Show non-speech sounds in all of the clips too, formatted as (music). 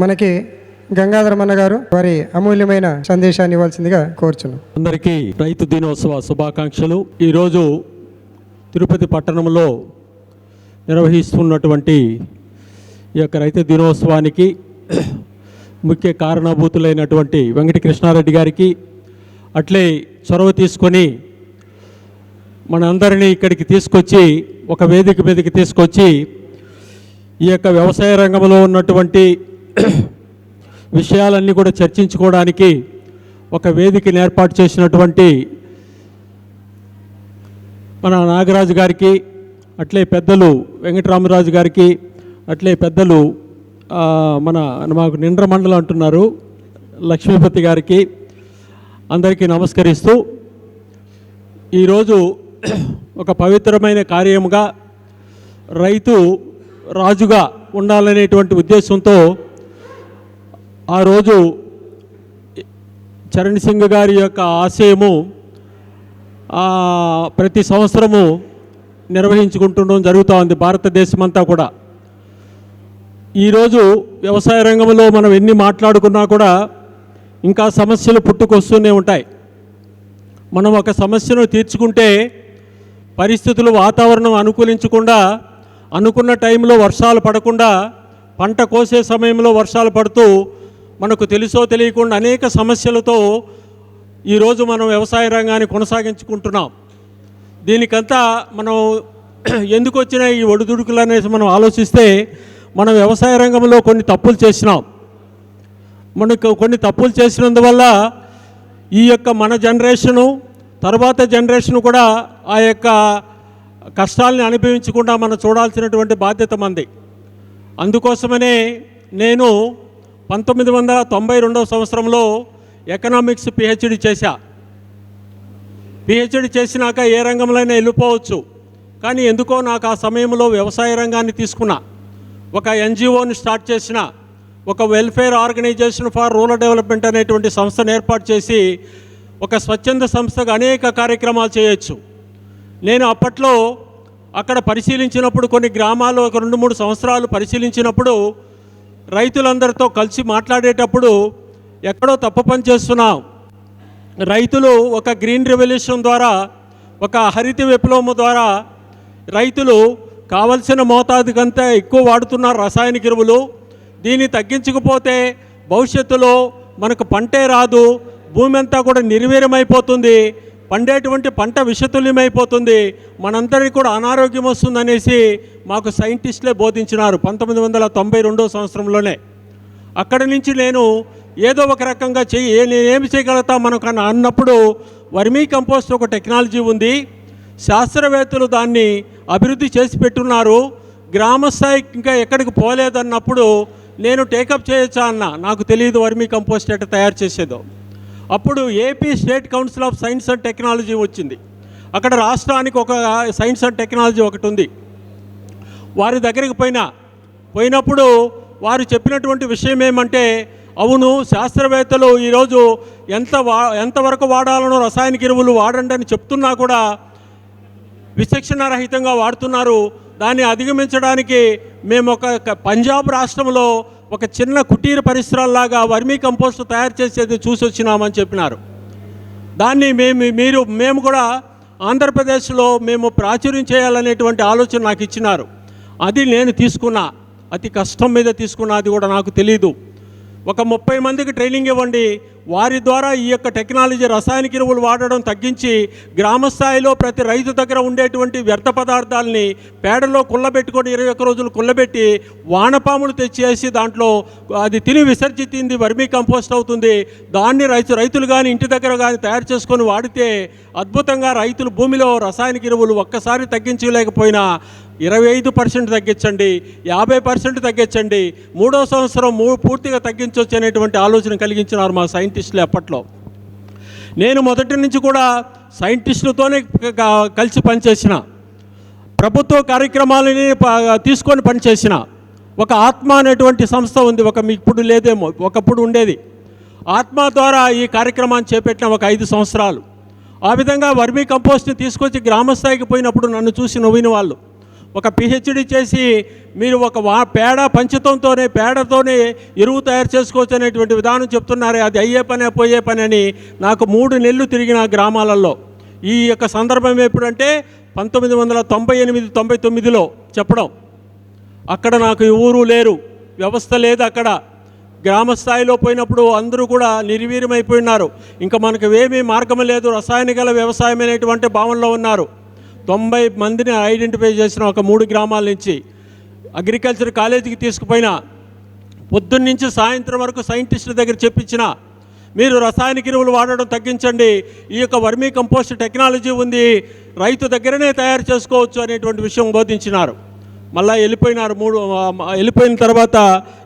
మనకి గంగాధరమన్న గారు వారి అమూల్యమైన సందేశాన్ని ఇవ్వాల్సిందిగా కోరుచున్నాం. అందరికీ రైతు దినోత్సవ శుభాకాంక్షలు. ఈరోజు తిరుపతి పట్టణంలో నిర్వహిస్తున్నటువంటి ఈ యొక్క రైతు దినోత్సవానికి ముఖ్య కారణభూతులైనటువంటి వెంకటకృష్ణారెడ్డి గారికి అట్లే చొరవ తీసుకొని మనందరినీ ఇక్కడికి తీసుకొచ్చి ఒక వేదిక మీదకి తీసుకొచ్చి ఈ యొక్క వ్యవసాయ రంగంలో ఉన్నటువంటి (clears throat) విషయాలన్నీ కూడా చర్చించుకోవడానికి ఒక వేదికను ఏర్పాటు చేసినటువంటి మన నాగరాజు గారికి అట్లే పెద్దలు వెంకటరామరాజు గారికి అట్లే పెద్దలు మన మాకు నిండ్ర మండలం అంటున్నారు లక్ష్మీపతి గారికి అందరికీ నమస్కరిస్తూ ఈరోజు (clears throat) ఒక పవిత్రమైన కార్యముగా రైతు రాజుగా ఉండాలనేటువంటి ఉద్దేశంతో ఆ రోజు చరణ్ సింగ్ గారి యొక్క ఆశయము ప్రతి సంవత్సరము నిర్వహించుకుంటుండడం జరుగుతూ ఉంది భారతదేశం అంతా కూడా ఈరోజు వ్యవసాయ రంగంలో మనం ఎన్ని మాట్లాడుకున్నా కూడా ఇంకా సమస్యలు పుట్టుకొస్తూనే ఉంటాయి. మనం ఒక సమస్యను తీర్చుకుంటే పరిస్థితులు వాతావరణం అనుకూలించకుండా అనుకున్న టైంలో వర్షాలు పడకుండా పంట కోసే సమయంలో వర్షాలు పడుతూ మనకు తెలుసో తెలియకుండా అనేక సమస్యలతో ఈరోజు మనం వ్యవసాయ రంగాన్ని కొనసాగించుకుంటున్నాం. దీనికంతా మనం (clears throat) ఎందుకు వచ్చిన ఈ ఒడిదుడుకులు అనేసి మనం ఆలోచిస్తే మనం వ్యవసాయ రంగంలో కొన్ని తప్పులు చేసినాం. మనకు కొన్ని తప్పులు చేసినందువల్ల ఈ యొక్క మన జనరేషను తర్వాత జనరేషన్ కూడా ఆ యొక్క కష్టాలని అనుభవించకుండా మనం చూడాల్సినటువంటి బాధ్యత మంది. అందుకోసమనే నేను పంతొమ్మిది వందల తొంభై రెండవ సంవత్సరంలో ఎకనామిక్స్ పిహెచ్డి చేశా. పిహెచ్డి చేసినాక ఏ రంగంలోనే వెళ్ళిపోవచ్చు. కానీ ఎందుకో నాకు ఆ సమయంలో వ్యవసాయ రంగాన్ని తీసుకున్నా. ఒక ఎన్జిఓని స్టార్ట్ చేసిన ఒక welfare organisation for rural development అనేటువంటి సంస్థను ఏర్పాటు చేసి ఒక స్వచ్ఛంద సంస్థగా అనేక కార్యక్రమాలు చేయొచ్చు. నేను అప్పట్లో అక్కడ పరిశీలించినప్పుడు కొన్ని గ్రామాలు ఒక రెండు మూడు సంవత్సరాలు పరిశీలించినప్పుడు రైతులందరితో కలిసి మాట్లాడేటప్పుడు ఎక్కడో తప్పు పని చేస్తున్నాం. రైతులు ఒక గ్రీన్ రెవల్యూషన్ ద్వారా ఒక హరిత విప్లవం ద్వారా రైతులు కావలసిన మోతాదు కంటే ఎక్కువ వాడుతున్నారు రసాయనిక ఎరువులు దీన్ని తగ్గించకపోతే భవిష్యత్తులో మనకు పంటే రాదు భూమి అంతా కూడా నిర్వీర్యమైపోతుంది. పండేటువంటి పంట విషతుల్యమైపోతుంది. మనందరికీ కూడా అనారోగ్యం వస్తుందనేసి మాకు సైంటిస్టులే బోధించినారు పంతొమ్మిది వందల తొంభై రెండో సంవత్సరంలోనే. అక్కడి నుంచి నేను ఏదో ఒక రకంగా చెయ్యి నేనేమి చేయగలుగుతా మనకు అని అన్నప్పుడు వర్మీ కంపోస్ట్ ఒక టెక్నాలజీ ఉంది. శాస్త్రవేత్తలు దాన్ని అభివృద్ధి చేసి పెట్టున్నారు. గ్రామస్థాయి ఇంకా ఎక్కడికి పోలేదన్నప్పుడు నేను టేకప్ చేయొచ్చా అన్న? నాకు తెలియదు వర్మీ కంపోస్ట్ ఎట్లా తయారు చేసేదో. అప్పుడు AP state council of science and technology వచ్చింది. అక్కడ రాష్ట్రానికి ఒక సైన్స్ అండ్ టెక్నాలజీ ఒకటి ఉంది. వారి దగ్గరికి పోయినా పోయినప్పుడు వారు చెప్పినటువంటి విషయం ఏమంటే అవును శాస్త్రవేత్తలు ఈరోజు ఎంత వా ఎంతవరకు వాడాలనో రసాయనిక ఎరువులు వాడండి అని చెప్తున్నా కూడా విచక్షణారహితంగా వాడుతున్నారు. దాన్ని అధిగమించడానికి మేము ఒక పంజాబ్ రాష్ట్రంలో ఒక చిన్న కుటీర పరిశ్రమలాగా వర్మీ కంపోస్ట్ తయారు చేసేది చూసి వచ్చినామని చెప్పినారు. దాన్ని మేము మీరు మేము కూడా ఆంధ్రప్రదేశ్లో మేము ప్రాచుర్యం చేయాలనేటువంటి ఆలోచన నాకు ఇచ్చినారు. అది నేను తీసుకున్నా. అతి కష్టం మీద తీసుకున్నా అది కూడా నాకు తెలీదు. ఒక ముప్పై మందికి ట్రైనింగ్ ఇవ్వండి వారి ద్వారా ఈ యొక్క టెక్నాలజీ రసాయనిక ఎరువులు వాడడం తగ్గించి గ్రామ స్థాయిలో ప్రతి రైతు దగ్గర ఉండేటువంటి వ్యర్థ పదార్థాలని పేడలో కుళ్ళబెట్టుకొని ఇరవై ఒక్క రోజులు కుళ్ళబెట్టి వానపాములు తెచ్చేసి దాంట్లో అది తిని విసర్జించింది వర్మీ కంపోస్ట్ అవుతుంది. దాన్ని రైతు రైతులు కానీ ఇంటి దగ్గర కానీ తయారు చేసుకొని వాడితే అద్భుతంగా రైతులు భూమిలో రసాయనిక ఎరువులు ఒక్కసారి తగ్గించలేకపోయినా ఇరవై ఐదు పర్సెంట్ తగ్గించండి యాభై పర్సెంట్ తగ్గించండి మూడో సంవత్సరం మూ పూర్తిగా తగ్గించవచ్చు అనేటువంటి ఆలోచన కలిగించినారు మా సైంటిస్టులు అప్పట్లో నేను మొదటి నుంచి కూడా సైంటిస్టులతోనే కలిసి పనిచేసిన. ప్రభుత్వ కార్యక్రమాలని తీసుకొని పనిచేసిన. ఒక ఆత్మ అనేటువంటి సంస్థ ఉంది. ఒక మీ ఇప్పుడు లేదేమో ఒకప్పుడు ఉండేది. ఆత్మ ద్వారా ఈ కార్యక్రమాన్ని చేపట్టిన ఒక ఐదు సంవత్సరాలు. ఆ విధంగా వర్మీ కంపోస్ట్ని తీసుకొచ్చి గ్రామస్థాయికి పోయినప్పుడు నన్ను చూసి నవ్విన వాళ్ళు. ఒక పిహెచ్డి చేసి మీరు ఒక వా పేడ పంచతంతోనే పేడతోనే ఎరువు తయారు చేసుకోవచ్చు అనేటువంటి విధానం చెప్తున్నారే. అది అయ్యే పని పోయే పని అని నాకు మూడు నెలలు తిరిగిన గ్రామాలలో ఈ యొక్క సందర్భం ఎప్పుడంటే పంతొమ్మిది వందల తొంభై ఎనిమిది తొంభై తొమ్మిదిలో చెప్పడం. అక్కడ నాకు ఊరు లేరు. వ్యవస్థ లేదు అక్కడ. గ్రామ స్థాయిలో పోయినప్పుడు అందరూ కూడా నిర్వీర్యమైపోయినారు. ఇంకా మనకు ఏమీ మార్గం లేదు. రసాయనికల వ్యవసాయం అనేటువంటి భావనలో ఉన్నారు. తొంభై మందిని ఐడెంటిఫై చేసిన ఒక మూడు గ్రామాల నుంచి అగ్రికల్చర్ కాలేజీకి తీసుకుపోయిన పొద్దున్నుంచి సాయంత్రం వరకు సైంటిస్టుల దగ్గర చెప్పించిన మీరు రసాయనిక ఎరువులు వాడడం తగ్గించండి ఈ యొక్క వర్మీ కంపోస్ట్ టెక్నాలజీ ఉంది రైతు దగ్గరనే తయారు చేసుకోవచ్చు అనేటువంటి విషయం బోధించినారు. మళ్ళా వెళ్ళిపోయినారు మూడు వెళ్ళిపోయిన తర్వాత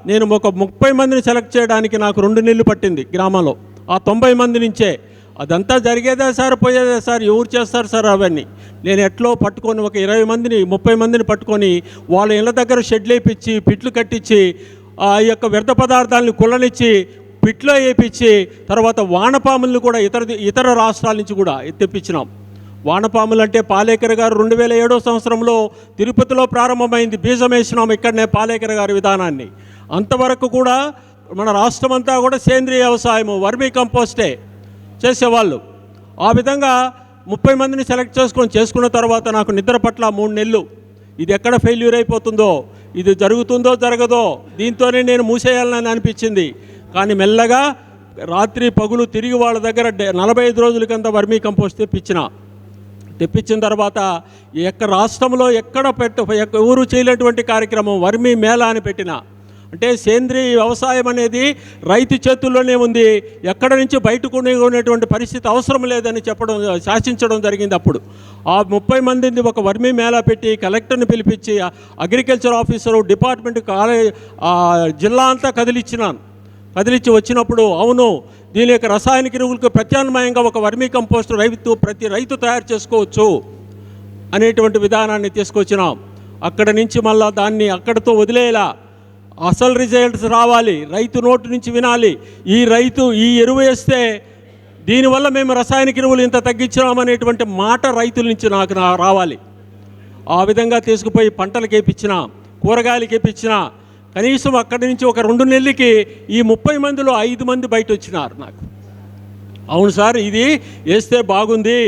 నేను ఒక ముప్పై మందిని సెలెక్ట్ చేయడానికి నాకు రెండు నెలలు పట్టింది గ్రామంలో. ఆ తొంభై మంది నుంచే అదంతా జరిగేదే సార్ పోయేదే సార్ ఎవరు చేస్తారు సార్ అవన్నీ? నేను ఎట్లో పట్టుకొని ఒక ఇరవై మందిని ముప్పై మందిని పట్టుకొని వాళ్ళ ఇళ్ళ దగ్గర షెడ్లు వేయించి పిట్లు కట్టించి ఆ యొక్క వ్యర్థ పదార్థాలను కుళ్ళనిచ్చి పిట్లో వేయించి తర్వాత వానపాములను కూడా ఇతర ఇతర రాష్ట్రాల నుంచి కూడా తెప్పించినాం. వానపాములు అంటే పాలేకర్ గారు రెండు వేల ఏడో సంవత్సరంలో తిరుపతిలో ప్రారంభమైంది బీజం వేసినాం ఇక్కడనే పాలేకర్ గారి విధానాన్ని. అంతవరకు కూడా మన రాష్ట్రం అంతా కూడా సేంద్రియ వ్యవసాయము వర్మీ కంపోస్టే చేసేవాళ్ళు. ఆ విధంగా ముప్పై మందిని సెలెక్ట్ చేసుకొని చేసుకున్న తర్వాత నాకు నిద్ర పట్ల మూడు నెలలు. ఇది ఎక్కడ ఫెయిల్యూర్ అయిపోతుందో ఇది జరుగుతుందో జరగదో దీంతోనే నేను మూసేయాలని అనిపించింది. కానీ మెల్లగా రాత్రి పగులు తిరిగి వాళ్ళ దగ్గర డె- నలభై ఐదు రోజుల కింద వర్మీ కంపోస్ట్ తెప్పించిన. తెప్పించిన తర్వాత ఎక్కడ రాష్ట్రంలో ఎక్కడ పెట్ట ఎక్క- ఊరు చేయలేటువంటి కార్యక్రమం వర్మీ మేళా అని పెట్టిన. అంటే సేంద్రీయ వ్యవసాయం అనేది రైతు చేతుల్లోనే ఉంది. ఎక్కడ నుంచి బయటకు ఉన్నటువంటి పరిస్థితి అవసరం లేదని చెప్పడం శాసించడం జరిగింది అప్పుడు. ఆ ముప్పై మందిని ఒక వర్మి మేళా పెట్టి కలెక్టర్ని పిలిపించి అగ్రికల్చర్ ఆఫీసరు డిపార్ట్మెంట్ కాలేజ్ జిల్లా అంతా కదిలిచ్చినాను. కదిలిచ్చి వచ్చినప్పుడు అవును దీని యొక్క రసాయనిక ఎరువులకు ప్రత్యామ్నాయంగా ఒక వర్మీ కంపోస్ట్ రైతు ప్రతి రైతు తయారు చేసుకోవచ్చు అనేటువంటి విధానాన్ని తీసుకొచ్చినాం. అక్కడ నుంచి మళ్ళా దాన్ని అక్కడితో వదిలేలా. అసలు రిజల్ట్స్ రావాలి రైతు నోటు నుంచి వినాలి. ఈ రైతు ఈ ఎరువు వేస్తే దీనివల్ల మేము రసాయనిక ఎరువులు ఇంత తగ్గించామనేటువంటి మాట రైతుల నుంచి నాకు రావాలి. ఆ విధంగా తీసుకుపోయి పంటలకు వేయించిన కూరగాయలకి వేయించిన కనీసం అక్కడి నుంచి ఒక రెండు నెలలకి ఈ ముప్పై మందిలో ఐదు మంది బయట వచ్చినారు నాకు. అవును సార్ ఇది వేస్తే బాగుంది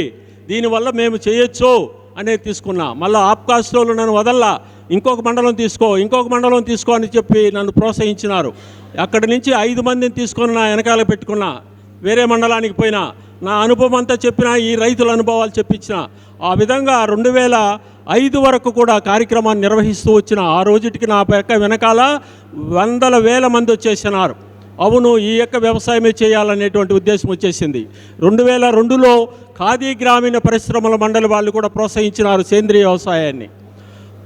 దీనివల్ల మేము చేయొచ్చు అనేది తీసుకున్నా. మళ్ళీ ఆప్కాస్ట్లో నన్ను వదల్లా ఇంకొక మండలం తీసుకో ఇంకొక మండలం తీసుకో అని చెప్పి నన్ను ప్రోత్సహించినారు. అక్కడి నుంచి ఐదు మందిని తీసుకొని నా వెనకాల పెట్టుకున్నా. వేరే మండలానికి పోయినా. నా అనుభవం అంతా చెప్పిన ఈ రైతుల అనుభవాలు చెప్పించిన. ఆ విధంగా రెండు వేల ఐదు వరకు కూడా కార్యక్రమాన్ని నిర్వహిస్తూ వచ్చిన ఆ రోజుటికి నా పక్క వెనకాల వందల వేల మంది వచ్చేసినారు. అవును ఈ యొక్క వ్యవసాయమే చేయాలనేటువంటి ఉద్దేశం వచ్చేసింది. రెండు వేల రెండులో ఖాదీ గ్రామీణ పరిశ్రమల మండలి వాళ్ళు కూడా ప్రోత్సహించినారు సేంద్రియ వ్యవసాయాన్ని.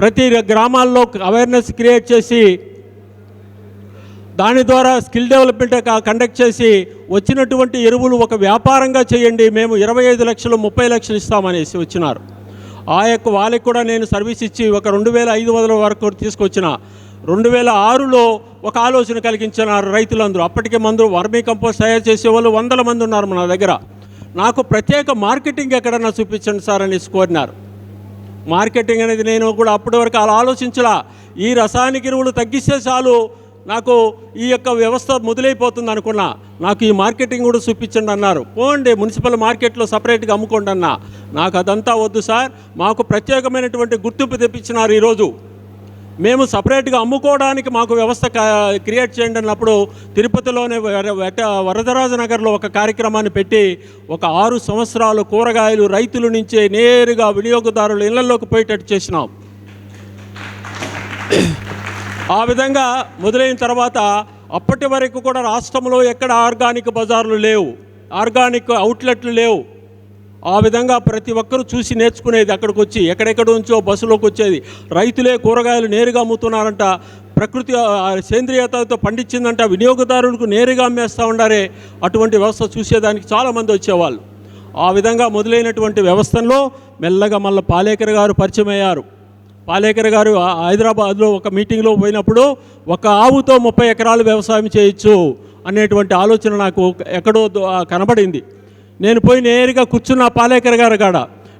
ప్రతి గ్రామాల్లో అవేర్నెస్ క్రియేట్ చేసి దాని ద్వారా స్కిల్ డెవలప్మెంట్ కండక్ట్ చేసి వచ్చినటువంటి ఎరువులు ఒక వ్యాపారంగా చేయండి మేము ఇరవై ఐదు లక్షలు ముప్పై లక్షలు ఇస్తామనేసి వచ్చినారు. ఆ యొక్క వాళ్ళకి కూడా నేను సర్వీస్ ఇచ్చి ఒక రెండు వేల ఐదు వందల వరకు తీసుకొచ్చిన. రెండు వేల ఆరులో ఒక ఆలోచన కలిగించినారు రైతులందరూ. అప్పటికే మందు వర్మీ కంపోస్ట్ తయారు చేసే వాళ్ళు వందల మంది ఉన్నారు మన దగ్గర. నాకు ప్రత్యేక మార్కెటింగ్ ఎక్కడన్నా చూపించండి సార్ అనేసి కోరినారు. మార్కెటింగ్ అనేది నేను కూడా అప్పటి వరకు అలా ఆలోచించలా. ఈ రసాయనిక ఎరువులు తగ్గిస్తే చాలు నాకు ఈ యొక్క వ్యవస్థ మొదలైపోతుంది అనుకున్నా. నాకు ఈ మార్కెటింగ్ కూడా చూపించండి అన్నారు. పోండి మున్సిపల్ మార్కెట్లో సపరేట్గా అమ్ముకోండి అన్నా. నాకు అదంతా వద్దు సార్. మాకు ప్రత్యేకమైనటువంటి గుర్తింపు తెప్పించినారు ఈరోజు. మేము సపరేట్గా అమ్ముకోవడానికి మాకు వ్యవస్థ క- క్రియేట్ చేయండి అన్నప్పుడు తిరుపతిలోనే వర- వరదరాజ నగర్లో ఒక కార్యక్రమాన్ని పెట్టి ఒక ఆరు సంవత్సరాలు కూరగాయలు రైతుల నుంచే నేరుగా వినియోగదారుల ఇళ్ళలోకి పోయేటట్టు చేసినాం. ఆ విధంగా మొదలైన తర్వాత అప్పటి వరకు కూడా రాష్ట్రంలో ఎక్కడ ఆర్గానిక్ బజార్లు లేవు. ఆర్గానిక్ అవుట్లెట్లు లేవు. ఆ విధంగా ప్రతి ఒక్కరూ చూసి నేర్చుకునేది అక్కడికి వచ్చి ఎక్కడెక్కడ నుంచో బస్సులోకి వచ్చేది. రైతులే కూరగాయలు నేరుగా అమ్ముతున్నారంట ప్రకృతి సేంద్రియతతో పండించిందంట వినియోగదారులకు నేరుగా అమ్మేస్తూ ఉండారే అటువంటి వ్యవస్థ చూసేదానికి చాలామంది వచ్చేవాళ్ళు. ఆ విధంగా మొదలైనటువంటి వ్యవస్థలో మెల్లగా మళ్ళీ పాలేకర్ గారు పరిచయం అయ్యారు పాలేకర్ గారు హైదరాబాద్లో ఒక మీటింగ్లో పోయినప్పుడు ఒక ఆవుతో ముప్పై ఎకరాలు వ్యవసాయం చేయొచ్చు అనేటువంటి ఆలోచన నాకు ఎక్కడో కనబడింది. నేను పోయి నేరుగా కూర్చున్న పాలేకర్ గారు కాడ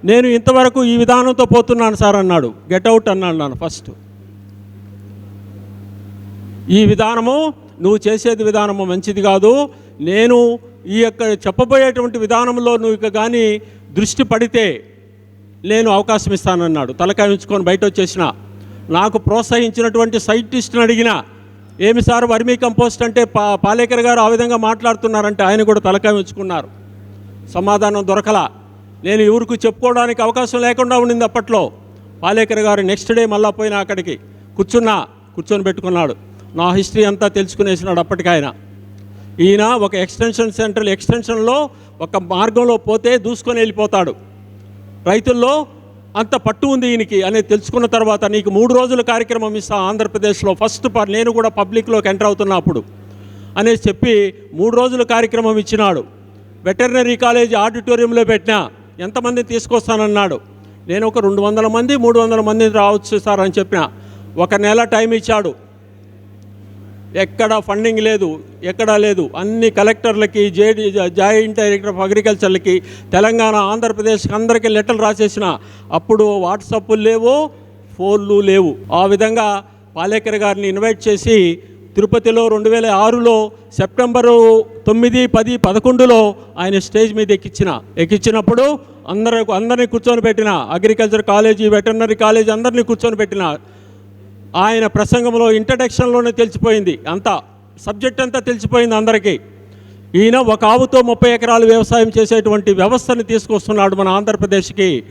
నేను ఇంతవరకు ఈ విధానంతో పోతున్నాను సార్ అన్నాడు. గెట్ అవుట్ అన్నాడు నాన్న ఫస్ట్ ఈ విధానము నువ్వు చేసేది విధానము మంచిది కాదు. నేను ఈ యొక్క చెప్పబోయేటువంటి విధానంలో నువ్వు ఇక కానీ దృష్టి పడితే నేను అవకాశం ఇస్తానన్నాడు. తలకాయ ఉంచుకొని బయట వచ్చేసిన. నాకు ప్రోత్సహించినటువంటి సైంటిస్ట్ని అడిగిన ఏమి సార్ వర్మీ కంపోస్ట్ అంటే పా పాలేకర్ గారు ఆ విధంగా మాట్లాడుతున్నారంటే ఆయన కూడా తలకాయ ఉంచుకున్నారు. సమాధానం దొరకలా. నేను ఎవరికి చెప్పుకోవడానికి అవకాశం లేకుండా ఉండింది అప్పట్లో. పాలేకర్ గారు నెక్స్ట్ డే మళ్ళా పోయిన అక్కడికి. కూర్చున్నా కూర్చొని పెట్టుకున్నాడు. నా హిస్టరీ అంతా తెలుసుకునేసినాడు అప్పటికాయన. ఈయన ఒక ఎక్స్టెన్షన్ సెంటర్ ఎక్స్టెన్షన్లో ఒక మార్గంలో పోతే దూసుకొని వెళ్ళిపోతాడు. రైతుల్లో అంత పట్టు ఉంది ఈయనకి అనేది తెలుసుకున్న తర్వాత నీకు మూడు రోజుల కార్యక్రమం ఇస్తా ఆంధ్రప్రదేశ్లో. ఫస్ట్ పర్ నేను కూడా పబ్లిక్లోకి ఎంటర్ అవుతున్నా అప్పుడు. అనేసి చెప్పి మూడు రోజుల కార్యక్రమం ఇచ్చినాడు. వెటర్నరీ కాలేజ్ ఆడిటోరియంలో పెట్టినా ఎంతమంది తీసుకొస్తానన్నాడు. నేను ఒక రెండు వందల మంది మూడు వందల మంది రావచ్చు సార్ అని చెప్పిన. ఒక నెల టైం ఇచ్చాడు. ఎక్కడ ఫండింగ్ లేదు ఎక్కడా లేదు. అన్ని కలెక్టర్లకి జేడి జాయింట్ డైరెక్టర్ ఆఫ్ అగ్రికల్చర్లకి తెలంగాణ ఆంధ్రప్రదేశ్కి అందరికీ లెటర్లు రాసేసిన. అప్పుడు వాట్సాప్లు లేవు ఫోన్లు లేవు. ఆ విధంగా పాలేకర్ గారిని ఇన్వైట్ చేసి తిరుపతిలో రెండు వేల ఆరులో సెప్టెంబరు తొమ్మిది పది పదకొండులో ఆయన స్టేజ్ మీద ఎక్కించిన ఎక్కించినప్పుడు అందరూ అందరినీ కూర్చొని పెట్టిన. అగ్రికల్చర్ కాలేజీ వెటర్నరీ కాలేజ్ అందరినీ కూర్చొని పెట్టిన. ఆయన ప్రసంగంలో ఇంట్రడక్షన్లోనే తెలిసిపోయింది. అంతా సబ్జెక్ట్ అంతా తెలిసిపోయింది అందరికీ. ఈయన ఒక ఆవుతో ముప్పై ఎకరాలు వ్యవసాయం చేసేటువంటి వ్యవస్థను తీసుకొస్తున్నాడు మన ఆంధ్రప్రదేశ్కి.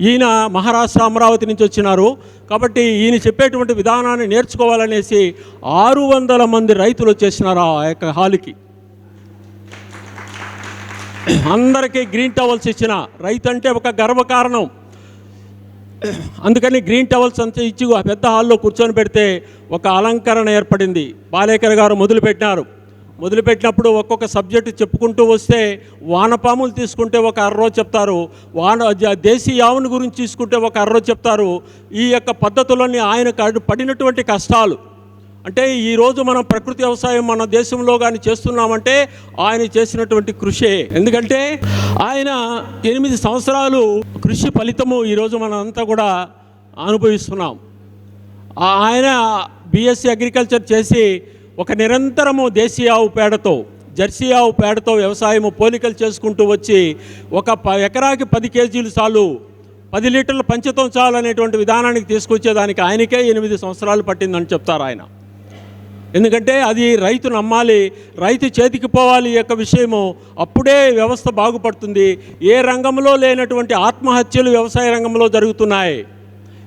ఈయన మహారాష్ట్ర అమరావతి నుంచి వచ్చినారు. కాబట్టి ఈయన చెప్పేటువంటి విధానాన్ని నేర్చుకోవాలనేసి ఆరు వందల మంది రైతులు వచ్చేసినారు ఆ యొక్క హాలుకి. అందరికీ గ్రీన్ టవల్స్ ఇచ్చిన రైతు అంటే ఒక గర్వకారణం. అందుకని గ్రీన్ టవల్స్ అంతా ఇచ్చి ఆ పెద్ద హాల్లో కూర్చొని పెడితే ఒక అలంకరణ ఏర్పడింది. బాలేకర్ గారు మొదలుపెట్టినారు. మొదలుపెట్టినప్పుడు ఒక్కొక్క సబ్జెక్టు చెప్పుకుంటూ వస్తే వానపాములు తీసుకుంటే ఒక అర్రో చెప్తారు. వాన జ- దేశీ ఆవుని గురించి తీసుకుంటే ఒక అర్రో చెప్తారు. ఈ యొక్క పద్ధతులన్నీ ఆయన పడినటువంటి కష్టాలు. అంటే ఈరోజు మనం ప్రకృతి వ్యవసాయం మన దేశంలో కానీ చేస్తున్నామంటే ఆయన చేసినటువంటి కృషే. ఎందుకంటే ఆయన ఎనిమిది సంవత్సరాలు కృషి ఫలితము ఈరోజు మనం అంతా కూడా అనుభవిస్తున్నాం. ఆ- ఆయన బీఎస్సీ అగ్రికల్చర్ చేసి ఒక నిరంతరము దేశీయ ఆవు పేడతో జెర్సీ ఆవు పేడతో వ్యవసాయము పోలికలు చేసుకుంటూ వచ్చి ఒక ప ఎకరాకి పది కేజీలు చాలు పది లీటర్ల పంచతం చాలు అనేటువంటి విధానానికి తీసుకొచ్చేదానికి ఆయనకే ఎనిమిది సంవత్సరాలు పట్టిందని చెప్తారు ఆయన. ఎందుకంటే అది రైతు నమ్మాలి రైతు చేతికి పోవాలి యొక్క విషయము అప్పుడే వ్యవస్థ బాగుపడుతుంది. ఏ రంగంలో లేనటువంటి ఆత్మహత్యలు వ్యవసాయ రంగంలో జరుగుతున్నాయి.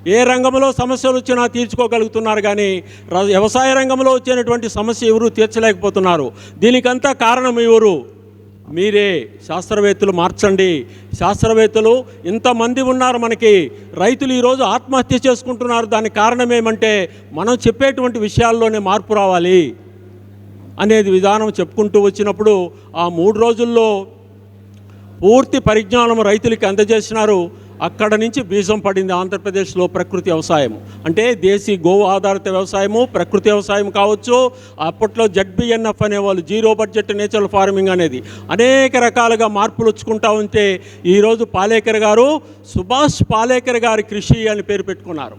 ఏ రంగంలో సమస్యలు వచ్చినా తీర్చుకోగలుగుతున్నారు కానీ వ్యవసాయ రంగంలో వచ్చినటువంటి సమస్య ఎవరు తీర్చలేకపోతున్నారు. దీనికంతా కారణం ఎవరు? మీరే. శాస్త్రవేత్తలు మార్చండి. శాస్త్రవేత్తలు ఇంతమంది ఉన్నారు మనకి. రైతులు ఈరోజు ఆత్మహత్య చేసుకుంటున్నారు. దానికి కారణం ఏమంటే మనం చెప్పేటువంటి విషయాల్లోనే మార్పు రావాలి అనేది విధానం చెప్పుకుంటూ వచ్చినప్పుడు ఆ మూడు రోజుల్లో పూర్తి పరిజ్ఞానం రైతులకి అందజేసినారు. అక్కడ నుంచి బీజం పడింది ఆంధ్రప్రదేశ్లో ప్రకృతి వ్యవసాయం అంటే దేశీ గోవు ఆధారిత వ్యవసాయము ప్రకృతి వ్యవసాయం కావచ్చు అప్పట్లో జడ్బిఎన్ఎఫ్ అనేవాళ్ళు జీరో బడ్జెట్ నేచురల్ ఫార్మింగ్ అనేది. అనేక రకాలుగా మార్పులు వచ్చుకుంటా ఉంటే ఈరోజు పాలేకర్ గారు సుభాష్ పాలేకర్ గారి కృషి అని పేరు పెట్టుకున్నారు.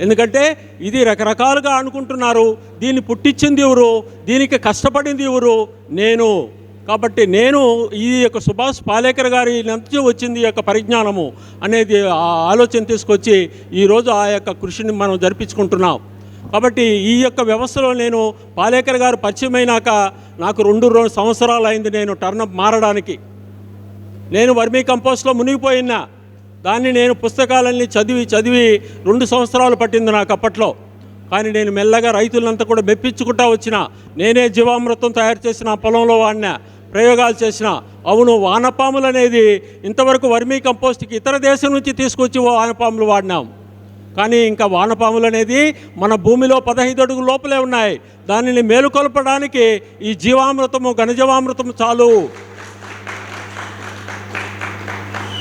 ఎందుకంటే ఇది రకరకాలుగా అనుకుంటున్నారు. దీన్ని పుట్టించింది ఎవరు? దీనికి కష్టపడింది ఎవరు? నేను. కాబట్టి నేను ఈ యొక్క సుభాష్ పాలేకర్ గారి నుంచి వచ్చింది ఈ యొక్క పరిజ్ఞానము అనేది ఆలోచన తీసుకొచ్చి ఈరోజు ఆ యొక్క కృషిని మనం జరిపించుకుంటున్నాం. కాబట్టి ఈ యొక్క వ్యవస్థలో నేను పాలేకర్ గారు పరిచయం అయినాక నాకు రెండు రెండు సంవత్సరాలు అయింది నేను టర్నప్ మారడానికి. నేను వర్మీ కంపోస్ట్లో మునిగిపోయినా దాన్ని నేను పుస్తకాలన్నీ చదివి చదివి రెండు సంవత్సరాలు పట్టింది నాకు అప్పట్లో. కానీ నేను మెల్లగా రైతులంతా కూడా మెప్పించుకుంటా వచ్చిన నేనే జీవామృతం తయారు చేసిన పొలంలో వాడినా ప్రయోగాలు చేసిన. అవును వానపాములు అనేది ఇంతవరకు వర్మీ కంపోస్ట్కి ఇతర దేశం నుంచి తీసుకొచ్చి వానపాములు వాడినాం. కానీ ఇంకా వానపాములు అనేది మన భూమిలో పదహైదు అడుగు లోపలే ఉన్నాయి. దానిని మేలుకొల్పడానికి ఈ జీవామృతము ఘనజీవామృతము చాలు.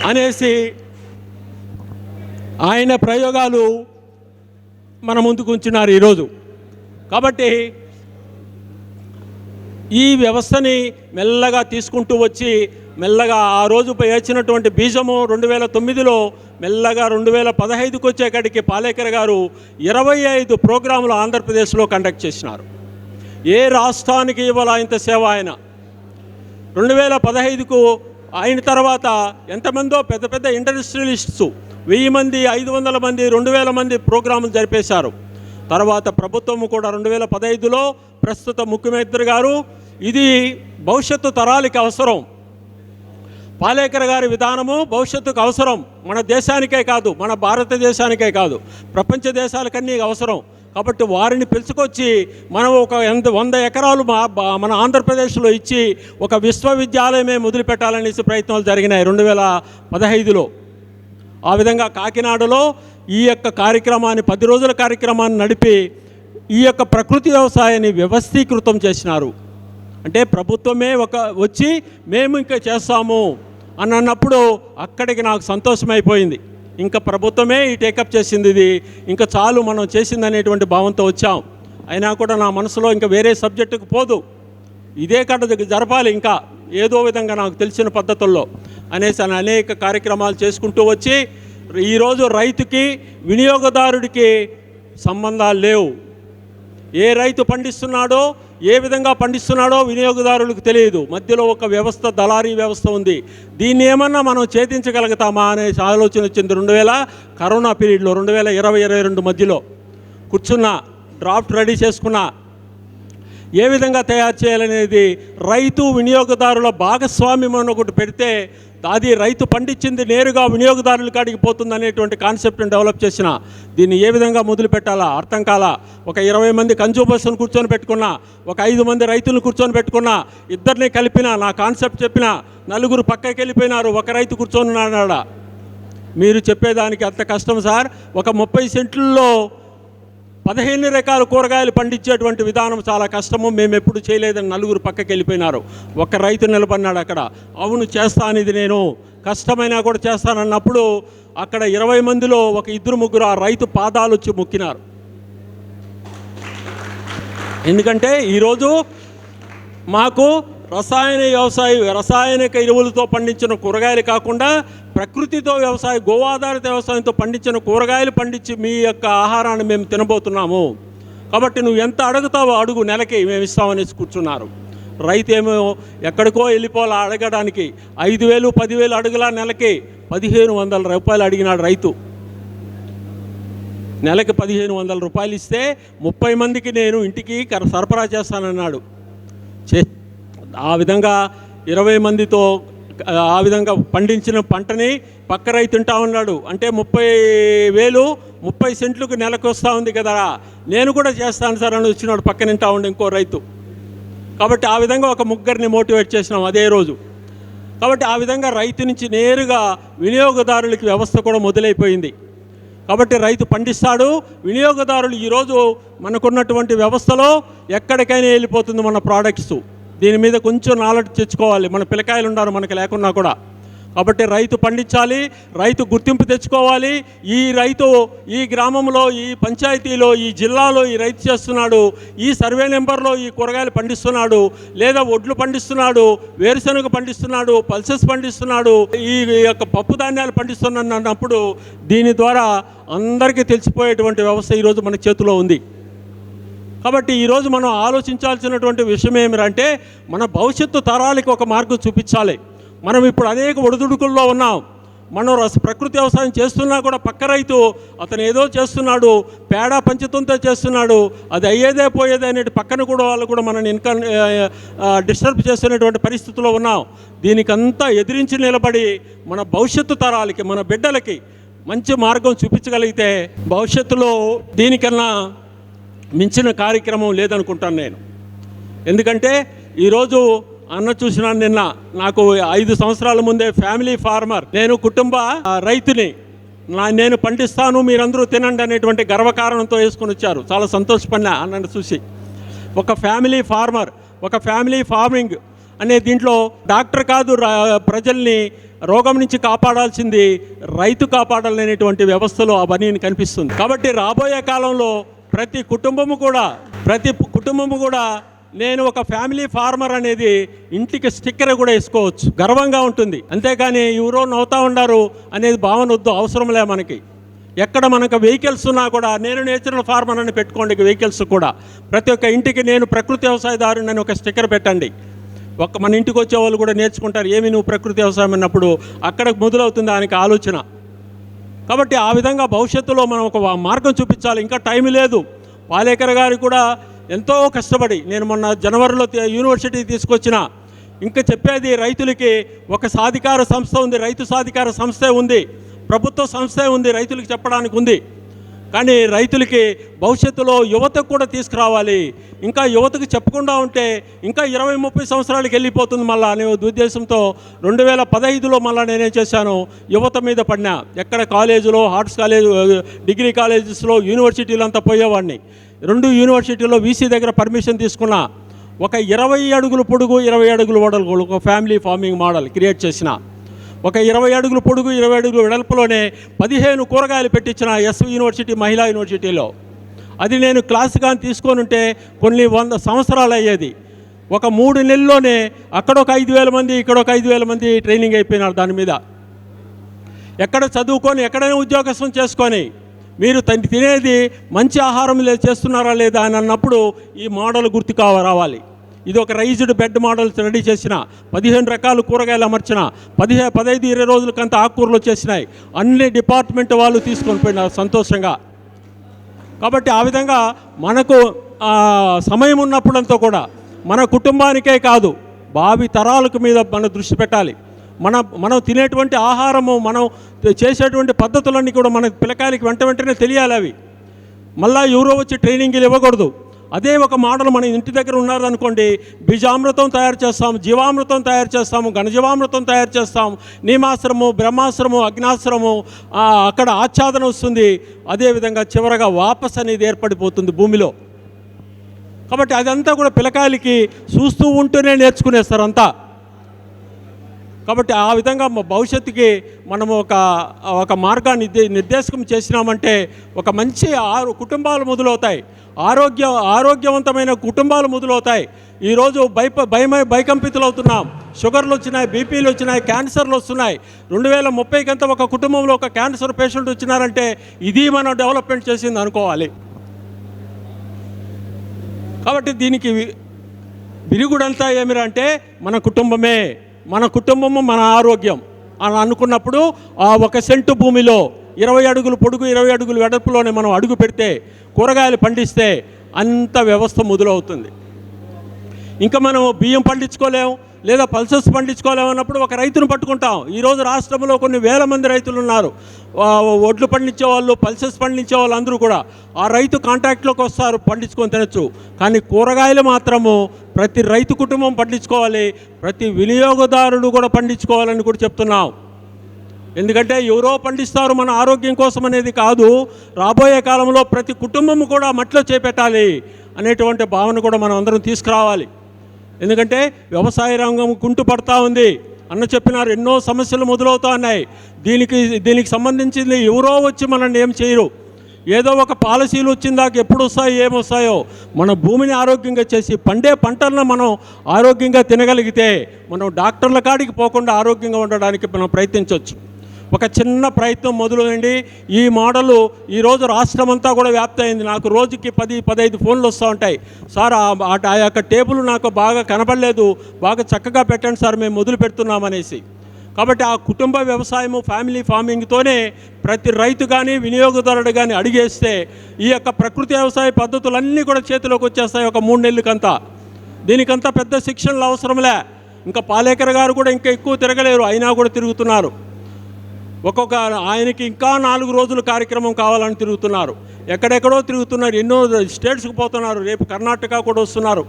అనేసి ఆయన ప్రయోగాలు మన ముందుకు ఉంచినారు ఈరోజు. కాబట్టి ఈ వ్యవస్థని మెల్లగా తీసుకుంటూ వచ్చి మెల్లగా ఆ రోజు వేసినటువంటి బీజము రెండు వేల తొమ్మిదిలో మెల్లగా రెండు వేల పదహైదుకి వచ్చేకాడికి పాలేకర్ గారు ఇరవై ఐదు ప్రోగ్రాములు ఆంధ్రప్రదేశ్లో కండక్ట్ చేసినారు. ఏ రాష్ట్రానికి ఇవ్వాల ఇంత సేవ ఆయన? రెండు వేల పదహైదుకు ఆయన తర్వాత ఎంతమందో పెద్ద పెద్ద ఇండస్ట్రియలిస్ట్స్ వెయ్యి మంది ఐదు వందల మంది రెండు వేల మంది ప్రోగ్రాములు జరిపేశారు. తర్వాత ప్రభుత్వం కూడా రెండు వేల పదహైదులో ప్రస్తుత ముఖ్యమంత్రి గారు ఇది భవిష్యత్తు తరాలకి అవసరం. పాలేకర్ గారి విధానము భవిష్యత్తుకు అవసరం. మన దేశానికే కాదు మన భారతదేశానికే కాదు ప్రపంచ దేశాలకన్నీ అవసరం. కాబట్టి వారిని పిలుచుకొచ్చి మనం ఒక ఎంత వంద ఎకరాలు మా మన ఆంధ్రప్రదేశ్లో ఇచ్చి ఒక విశ్వవిద్యాలయమే మొదలుపెట్టాలనేసి ప్రయత్నాలు జరిగినాయి రెండు వేల పదహైదులో. ఆ విధంగా కాకినాడలో ఈ యొక్క కార్యక్రమాన్ని పది రోజుల కార్యక్రమాన్ని నడిపి ఈ యొక్క ప్రకృతి వ్యవసాయాన్ని వ్యవస్థీకృతం చేసినారు. అంటే ప్రభుత్వమే ఒక వచ్చి మేము ఇంకా చేస్తాము అని అన్నప్పుడు అక్కడికి నాకు సంతోషమైపోయింది. ఇంకా ప్రభుత్వమే ఈ టేకప్ చేసింది ఇది. ఇంకా చాలు మనం చేసింది అనేటువంటి భావంతో వచ్చాం. అయినా కూడా నా మనసులో ఇంకా వేరే సబ్జెక్టుకు పోదు. ఇదే కట్ట జరపాలి ఇంకా. ఏదో విధంగా నాకు తెలిసిన పద్ధతుల్లో అనేసి అనేక కార్యక్రమాలు చేసుకుంటూ వచ్చి ఈరోజు రైతుకి వినియోగదారుడికి సంబంధాలు లేవు. ఏ రైతు పండిస్తున్నాడో ఏ విధంగా పండిస్తున్నాడో వినియోగదారులకు తెలియదు. మధ్యలో ఒక వ్యవస్థ దళారీ వ్యవస్థ ఉంది. దీన్ని ఏమన్నా మనం ఛేదించగలుగుతామా అనే ఆలోచన వచ్చింది రెండు వేల కరోనా పీరియడ్లో రెండు వేల ఇరవై ఇరవై రెండు మధ్యలో. కూర్చున్న డ్రాఫ్ట్ రెడీ చేసుకున్న ఏ విధంగా తయారు చేయాలనేది రైతు వినియోగదారుల భాగస్వామ్యం అని ఒకటి పెడితే అది రైతు పండించింది నేరుగా వినియోగదారుల కాడికి పోతుంది అనేటువంటి కాన్సెప్ట్ని డెవలప్ చేసిన దీన్ని ఏ విధంగా మొదలు పెట్టాలా? అర్థం కాలా? ఒక ఇరవై మంది కన్జ్యూమర్స్ని కూర్చొని పెట్టుకున్నా ఒక ఐదు మంది రైతులను కూర్చొని పెట్టుకున్నా ఇద్దరిని కలిపిన నా కాన్సెప్ట్ చెప్పిన నలుగురు పక్కకి వెళ్ళిపోయినారు ఒక రైతు కూర్చొని ఉన్నాడా? మీరు చెప్పేదానికి అంత కష్టం సార్. ఒక ముప్పై సెంట్లలో పదిహేను రకాల కూరగాయలు పండించేటువంటి విధానం చాలా కష్టము. మేము ఎప్పుడు చేయలేదని నలుగురు పక్కకి వెళ్ళిపోయినారు. ఒక రైతు నిలబడినాడు అక్కడ. అవును చేస్తాను ఇది నేను. కష్టమైనా కూడా చేస్తానన్నప్పుడు అక్కడ ఇరవై మందిలో ఒక ఇద్దరు ముగ్గురు ఆ రైతు పాదాలు వచ్చి మొక్కినారు. ఎందుకంటే ఈరోజు మాకు రసాయన వ్యవసాయ రసాయనిక ఎరువులతో పండించిన కూరగాయలు కాకుండా ప్రకృతితో వ్యవసాయ గోవాధారిత వ్యవసాయంతో పండించిన కూరగాయలు పండించి మీ యొక్క ఆహారాన్ని మేము తినబోతున్నాము. కాబట్టి నువ్వు ఎంత అడుగుతావో అడుగు నెలకి మేము ఇస్తామనేసి కూర్చున్నారు. రైతు ఏమో ఎక్కడికో వెళ్ళిపోవాలా అడగడానికి. ఐదు వేలు పదివేలు అడుగులా నెలకి పదిహేను వందల రూపాయలు అడిగినాడు రైతు. నెలకి పదిహేను వందల రూపాయలు ఇస్తే ముప్పై మందికి నేను ఇంటికి కర- సరఫరా చేస్తానన్నాడు. చే ఆ విధంగా ఇరవై మందితో ఆ విధంగా పండించిన పంటని పక్క రైతు తింటా ఉన్నాడు. అంటే ముప్పై వేలు ముప్పై సెంట్లకు నెలకు వస్తూ ఉంది కదా. నేను కూడా చేస్తాను సార్ అని వచ్చినాడు పక్కన తింటా ఉండే ఇంకో రైతు. కాబట్టి ఆ విధంగా ఒక ముగ్గురిని మోటివేట్ చేసినాం అదే రోజు. కాబట్టి ఆ విధంగా రైతు నుంచి నేరుగా వినియోగదారులకి వ్యవస్థ కూడా మొదలైపోయింది. కాబట్టి రైతు పండిస్తాడు వినియోగదారులు ఈరోజు మనకున్నటువంటి వ్యవస్థలో ఎక్కడికైనా వెళ్ళిపోతుంది మన ప్రోడక్ట్స్ దీని మీద కొంచెం నాలెడ్జ్ తెచ్చుకోవాలి. మన పిల్లకాయలు ఉన్నారు మనకి లేకున్నా కూడా. కాబట్టి రైతు పండించాలి రైతు గుర్తింపు తెచ్చుకోవాలి. ఈ రైతు ఈ గ్రామంలో ఈ పంచాయతీలో ఈ జిల్లాలో ఈ రైతు చేస్తున్నాడు ఈ సర్వే నెంబర్లో ఈ కూరగాయలు పండిస్తున్నాడు లేదా ఒడ్లు పండిస్తున్నాడు వేరుశనగ పండిస్తున్నాడు పల్సెస్ పండిస్తున్నాడు ఈ యొక్క పప్పు ధాన్యాలు పండిస్తున్నాడు అన్నప్పుడు దీని ద్వారా అందరికీ తెలిసిపోయేటువంటి వ్యవస్థ ఈరోజు మన చేతిలో ఉంది. కాబట్టి ఈరోజు మనం ఆలోచించాల్సినటువంటి విషయం ఏమిటంటే మన భవిష్యత్తు తరాలకి ఒక మార్గం చూపించాలి. మనం ఇప్పుడు అనేక ఒడిదుడుకుల్లో ఉన్నాం. మనం రస ప్రకృతి వ్యవసాయం చేస్తున్నా కూడా పక్క రైతు అతను ఏదో చేస్తున్నాడు పేడ పంచతంతో చేస్తున్నాడు అది అయ్యేదే పోయేదే అనేటి పక్కన కూడా వాళ్ళు కూడా మనని ఇన్కమ్ డిస్టర్బ్ చేస్తున్నటువంటి పరిస్థితిలో ఉన్నాం. దీనికంతా ఎదిరించి నిలబడి మన భవిష్యత్తు తరాలకి మన బిడ్డలకి మంచి మార్గం చూపించగలిగితే భవిష్యత్తులో దీనికన్నా మించిన కార్యక్రమం లేదనుకుంటాను నేను. ఎందుకంటే ఈరోజు అన్న చూసినా నిన్న నాకు ఐదు సంవత్సరాల ముందే ఫ్యామిలీ ఫార్మర్. నేను కుటుంబ రైతుని. నా నేను పండిస్తాను మీరందరూ తినండి అనేటువంటి గర్వకారణంతో వేసుకొని వచ్చారు. చాలా సంతోషపడినా అన్నను చూసి. ఒక ఫ్యామిలీ ఫార్మర్ ఒక ఫ్యామిలీ ఫార్మింగ్ అనే దీంట్లో డాక్టర్ కాదు రా- ప్రజల్ని రోగం నుంచి కాపాడాల్సింది రైతు కాపాడాలనేటువంటి వ్యవస్థలో ఆ బనీని కనిపిస్తుంది. కాబట్టి రాబోయే కాలంలో ప్రతి కుటుంబము కూడా ప్రతి కుటుంబము కూడా నేను ఒక ఫ్యామిలీ ఫార్మర్ అనేది ఇంటికి స్టిక్కర్ కూడా వేసుకోవచ్చు. గర్వంగా ఉంటుంది. అంతేకాని ఎవరో నవ్వుతా ఉండారు అనేది భావన వద్దు అవసరం లే మనకి. ఎక్కడ మనకు వెహికల్స్ ఉన్నా కూడా నేను నేచురల్ ఫార్మర్ అని పెట్టుకోండి వెహికల్స్ కూడా. ప్రతి ఒక్క ఇంటికి నేను ప్రకృతి వ్యవసాయదారుని అని ఒక స్టిక్కర్ పెట్టండి. ఒక మన ఇంటికి వచ్చే వాళ్ళు కూడా నేర్చుకుంటారు ఏమి నువ్వు ప్రకృతి వ్యవసాయం అన్నప్పుడు అక్కడ మొదలవుతుంది దానికి ఆలోచన. కాబట్టి ఆ విధంగా భవిష్యత్తులో మనం ఒక మార్గం చూపించాలి. ఇంకా టైం లేదు. పాలేకర్ గారు కూడా ఎంతో కష్టపడి నేను మొన్న జనవరిలో యూనివర్సిటీ తీసుకొచ్చిన ఇంకా చెప్పేది రైతులకి ఒక సాధికార సంస్థ ఉంది రైతు సాధికార సంస్థే ఉంది ప్రభుత్వ సంస్థే ఉంది రైతులకు చెప్పడానికి ఉంది. కానీ రైతులకి భవిష్యత్తులో యువతకు కూడా తీసుకురావాలి. ఇంకా యువతకు చెప్పకుండా ఉంటే ఇంకా ఇరవై ముప్పై సంవత్సరాలకి వెళ్ళిపోతుంది మళ్ళా అనే ఉద్దేశంతో రెండు వేల పదహైదులో మళ్ళీ నేనేం చేశాను. యువత మీద పడినా ఎక్కడ కాలేజీలో ఆర్ట్స్ కాలేజ్ డిగ్రీ కాలేజెస్లో యూనివర్సిటీలు అంతా పోయేవాడిని. రెండు యూనివర్సిటీలో వీసీ దగ్గర పర్మిషన్ తీసుకున్నా ఒక ఇరవై అడుగులు పొడుగు ఇరవై అడుగులు వడలు ఒక ఫ్యామిలీ ఫార్మింగ్ మోడల్ క్రియేట్ చేసిన. ఒక ఇరవై అడుగులు పొడుగు ఇరవై అడుగులు వెడల్పులోనే పదిహేను కూరగాయలు పెట్టించిన ఎస్ యూనివర్సిటీ మహిళా యూనివర్సిటీలో. అది నేను క్లాస్గా తీసుకొని ఉంటే కొన్ని వంద సంవత్సరాలు అయ్యేది. ఒక మూడు నెలల్లోనే అక్కడ ఒక ఐదు వేల మంది ఇక్కడ ఒక ఐదు వేల మంది ట్రైనింగ్ అయిపోయినారు దాని మీద. ఎక్కడ చదువుకొని ఎక్కడైనా ఉద్యోగస్థం చేసుకొని మీరు తను తినేది మంచి ఆహారం లే చేస్తున్నారా లేదా అని అన్నప్పుడు ఈ మోడల్ గుర్తు కావ రావాలి. ఇది ఒక రైజ్డ్ బెడ్ మోడల్స్ రెడీ చేసిన పదిహేను రకాల కూరగాయలు అమర్చిన పదిహే పదహైదు ఇరవై రోజులకంత ఆకుకూరలు వచ్చేసినాయి. అన్ని డిపార్ట్మెంట్ వాళ్ళు తీసుకొని పోయినారు సంతోషంగా. కాబట్టి ఆ విధంగా మనకు సమయం ఉన్నప్పుడంతా కూడా మన కుటుంబానికే కాదు భావి తరాలకు మీద మన దృష్టి పెట్టాలి. మన మనం తినేటువంటి ఆహారము మనం చేసేటువంటి పద్ధతులన్నీ కూడా మన పిల్లకాయలకి వెంట వెంటనే తెలియాలి అవి. మళ్ళీ ఎవరో వచ్చి ట్రైనింగ్లు ఇవ్వకూడదు. అదే ఒక మోడల్ మన ఇంటి దగ్గర ఉన్నారనుకోండి బీజామృతం తయారు చేస్తాం జీవామృతం తయారు చేస్తాము ఘనజీవామృతం తయారు చేస్తాం నీమాశ్రము బ్రహ్మాశ్రము అగ్నాశ్రము అక్కడ ఆచ్ఛాదన వస్తుంది. అదేవిధంగా చివరగా వాపస్ అనేది ఏర్పడిపోతుంది భూమిలో. కాబట్టి అదంతా కూడా పిల్లకాయలకి చూస్తూ ఉంటూనే నేర్చుకునేస్తారు అంతా. కాబట్టి ఆ విధంగా భవిష్యత్తుకి మనము ఒక ఒక మార్గాన్ని నిర్దేశకం చేసినామంటే ఒక మంచి ఆరు కుటుంబాలు మొదలవుతాయి. ఆరోగ్య ఆరోగ్యవంతమైన కుటుంబాలు మొదలవుతాయి. ఈరోజు భయప భయమై భయకంపితులు అవుతున్నాం షుగర్లు వచ్చినాయి బీపీలు వచ్చినాయి క్యాన్సర్లు వస్తున్నాయి. రెండు వేల ముప్పైకంతా ఒక కుటుంబంలో ఒక క్యాన్సర్ పేషెంట్ వచ్చినారంటే ఇది మనం డెవలప్మెంట్ చేసింది అనుకోవాలి. కాబట్టి దీనికి విరుగుడంతా ఏమిరా మన కుటుంబమే. మన కుటుంబము మన ఆరోగ్యం అని అనుకున్నప్పుడు ఆ ఒక సెంటు భూమిలో ఇరవై అడుగులు పొడుగు ఇరవై అడుగులు వెడల్పులోనే మనం అడుగు పెడితే కూరగాయలు పండిస్తే అంత వ్యవస్థ మొదలవుతుంది. ఇంకా మనం బియ్యం పండించుకోలేము లేదా పల్సెస్ పండించుకోలేము అన్నప్పుడు ఒక రైతును పట్టుకుంటాం. ఈరోజు రాష్ట్రంలో కొన్ని వేల మంది రైతులు ఉన్నారు. ఒడ్లు వడ్లు పండించే వాళ్ళు పల్సెస్ పండించే వాళ్ళు అందరూ కూడా ఆ రైతు కాంటాక్ట్లోకి వస్తారు పండించుకొని తినచ్చు. కానీ కూరగాయలు మాత్రము ప్రతి రైతు కుటుంబం పండించుకోవాలి ప్రతి వినియోగదారుడు కూడా పండించుకోవాలని కూడా చెప్తున్నాం. ఎందుకంటే ఎవరో పండిస్తారు మన ఆరోగ్యం కోసం అనేది కాదు రాబోయే కాలంలో ప్రతి కుటుంబం కూడా మట్లో చేపెట్టాలి అనేటువంటి భావన కూడా మనం అందరం తీసుకురావాలి. ఎందుకంటే వ్యవసాయ రంగం కుంటుపడతా ఉంది. అన్న చెప్పినారు ఎన్నో సమస్యలు మొదలవుతా ఉన్నాయి. దీనికి దీనికి సంబంధించింది ఎవరో వచ్చి మనల్ని ఏం చేయరు. ఏదో ఒక పాలసీలు వచ్చిందాక ఎప్పుడు వస్తాయో ఏమొస్తాయో మన భూమిని ఆరోగ్యంగా చేసి పండే పంటలను మనం ఆరోగ్యంగా తినగలిగితే మనం డాక్టర్ల కాడికి పోకుండా ఆరోగ్యంగా ఉండడానికి మనం ప్రయత్నించవచ్చు. ఒక చిన్న ప్రయత్నం మొదలైంది ఈ మోడలు ఈరోజు రాష్ట్రం అంతా కూడా వ్యాప్తి అయింది నాకు రోజుకి పది పదహైదు ఫోన్లు వస్తూ ఉంటాయి. సార్ ఆ ఆ- ఆ యొక్క టేబుల్ నాకు బాగా కనపడలేదు బాగా చక్కగా పెట్టండి సార్ మేము మొదలు పెడుతున్నామనేసి కాబట్టి ఆ కుటుంబ వ్యవసాయము ఫ్యామిలీ ఫార్మింగ్తోనే ప్రతి రైతు కానీ వినియోగదారుడు కానీ అడిగేస్తే ఈ యొక్క ప్రకృతి వ్యవసాయ పద్ధతులన్నీ కూడా చేతిలోకి వచ్చేస్తాయి ఒక మూడు నెలలకంతా దీనికంతా పెద్ద శిక్షణలు అవసరంలే ఇంకా పాలేకర్ గారు కూడా ఇంకా ఎక్కువ తిరగలేరు అయినా కూడా తిరుగుతున్నారు. ఒక్కొక్క ఆయనకి ఇంకా నాలుగు రోజుల కార్యక్రమం కావాలని తిరుగుతున్నారు. ఎక్కడెక్కడో తిరుగుతున్నారు ఎన్నో స్టేట్స్కి పోతున్నారు రేపు కర్ణాటక కూడా వస్తున్నారు.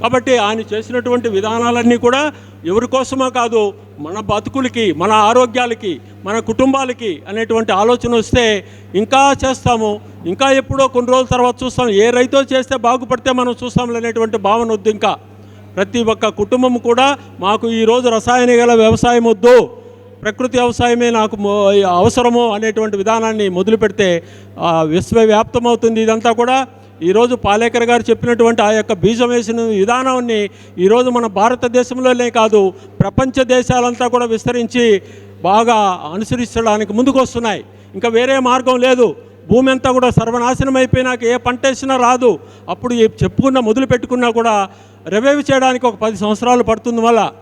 కాబట్టి ఆయన చేసినటువంటి విధానాలన్నీ కూడా ఎవరి కోసమో కాదు మన బతుకులకి మన ఆరోగ్యాలకి మన కుటుంబాలకి అనేటువంటి ఆలోచన వస్తే ఇంకా చేస్తాము. ఇంకా ఎప్పుడో కొన్ని రోజుల తర్వాత చూస్తాం. ఏ రైతో చేస్తే బాగుపడితే మనం చూస్తాం అనేటువంటి భావన వద్దు ఇంకా. ప్రతి ఒక్క కుటుంబం కూడా మాకు ఈరోజు రసాయన గల వ్యవసాయం వద్దు. ప్రకృతి వ్యవసాయమే నాకు అవసరము అనేటువంటి విధానాన్ని మొదలు పెడితే ఆ, విశ్వవ్యాప్తమవుతుంది. ఇదంతా కూడా ఈరోజు పాలేకర్ గారు చెప్పినటువంటి ఆ యొక్క బీజం వేసిన విధానాన్ని ఈరోజు మన భారతదేశంలోనే కాదు ప్రపంచ దేశాలంతా కూడా విస్తరించి బాగా అనుసరించడానికి ముందుకొస్తున్నాయి. ఇంకా వేరే మార్గం లేదు. భూమి అంతా కూడా సర్వనాశనం అయిపోయినాక ఏ పంట వేసినా రాదు. అప్పుడు చెప్పుకున్న మొదలు పెట్టుకున్నా కూడా రివైవ్ చేయడానికి ఒక పది సంవత్సరాలు పడుతుంది వల్ల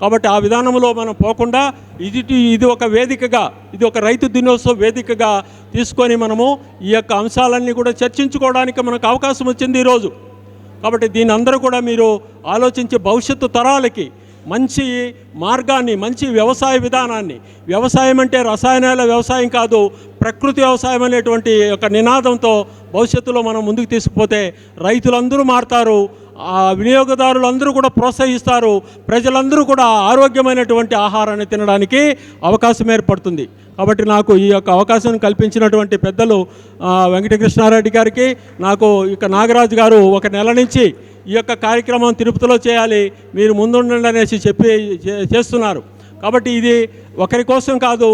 కాబట్టి ఆ విధానంలో మనం పోకుండా ఇది ఇది ఒక వేదికగా ఇది ఒక రైతు దినోత్సవ వేదికగా తీసుకొని మనము ఈ యొక్క అంశాలన్నీ కూడా చర్చించుకోవడానికి మనకు అవకాశం వచ్చింది ఈరోజు. కాబట్టి దీని అందరూ కూడా మీరు ఆలోచించి భవిష్యత్తు తరాలకి మంచి మార్గాన్ని మంచి వ్యవసాయ విధానాన్ని వ్యవసాయం అంటే రసాయనాల వ్యవసాయం కాదు ప్రకృతి వ్యవసాయం అనేటువంటి ఒక నినాదంతో భవిష్యత్తులో మనం ముందుకు తీసుకుపోతే రైతులందరూ మారుతారు ఆ వినియోగదారులందరూ కూడా ప్రోత్సహిస్తారు. ప్రజలందరూ కూడా ఆరోగ్యమైనటువంటి ఆహారాన్ని తినడానికి అవకాశం ఏర్పడుతుంది. కాబట్టి నాకు ఈ యొక్క అవకాశం కల్పించినటువంటి పెద్దలు వెంకటకృష్ణారెడ్డి గారికి నాకు ఇక నాగరాజు గారు ఒక నెల నుంచి ఈ యొక్క కార్యక్రమం తిరుపతిలో చేయాలి మీరు ముందుండండి అనేసి చెప్పి చేస్తున్నారు. కాబట్టి ఇది ఒకరి కోసం కాదు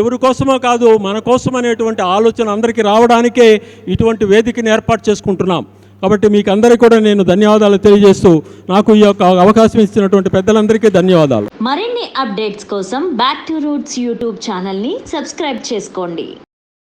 ఎవరి కోసమో కాదు మన కోసం అనేటువంటి ఆలోచన అందరికీ రావడానికే ఇటువంటి వేదికను ఏర్పాటు చేసుకుంటున్నాం. కాబట్టి మీకు అందరికీ కూడా నేను ధన్యవాదాలు తెలియజేస్తూ నాకు ఈ యొక్క అవకాశం ఇచ్చినటువంటి పెద్దలందరికీ ధన్యవాదాలు. మరిన్ని అప్డేట్స్ కోసం బ్యాక్ టు రూట్స్ యూట్యూబ్ ఛానల్ని సబ్స్క్రైబ్ చేసుకోండి.